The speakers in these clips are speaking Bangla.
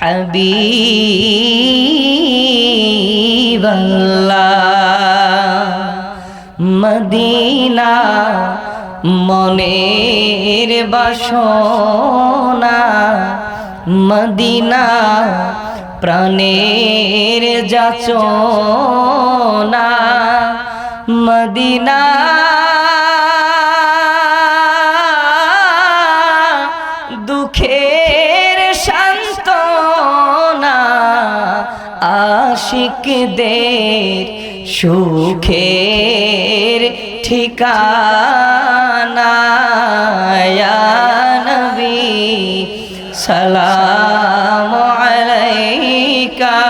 হাবিবাল্লাহ। মদিনা মনের বাসনা। মদিনা প্রাণের যাচনা। মদিনা আশিকদের সুখের ঠিকানা নবী সালাম আলাইকা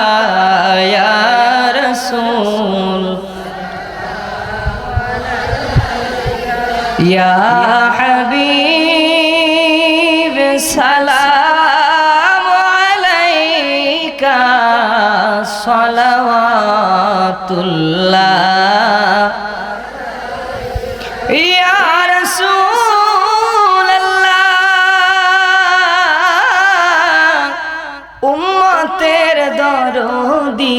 রাসূল। ইয়া হাবিব সালাম। সালাওয়াতুল্লাহ। ইয়া রাসূলুল্লাহ। উম্মতের দরদি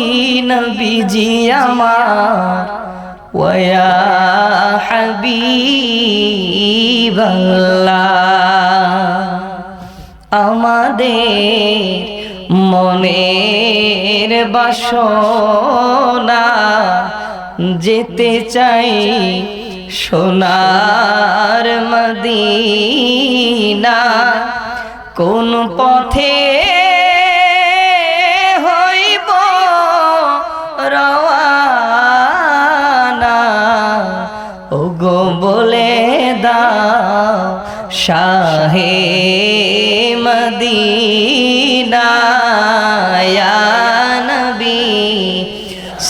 নবীজি আমার। ওয়া হাবিবাল্লাহ। আমাদের মনের বাসনা যেতে চাই সোনার মদিনা। কোন পথে হইব রওয়ানা? ওগো বলে দাও, শাহে মদিনা।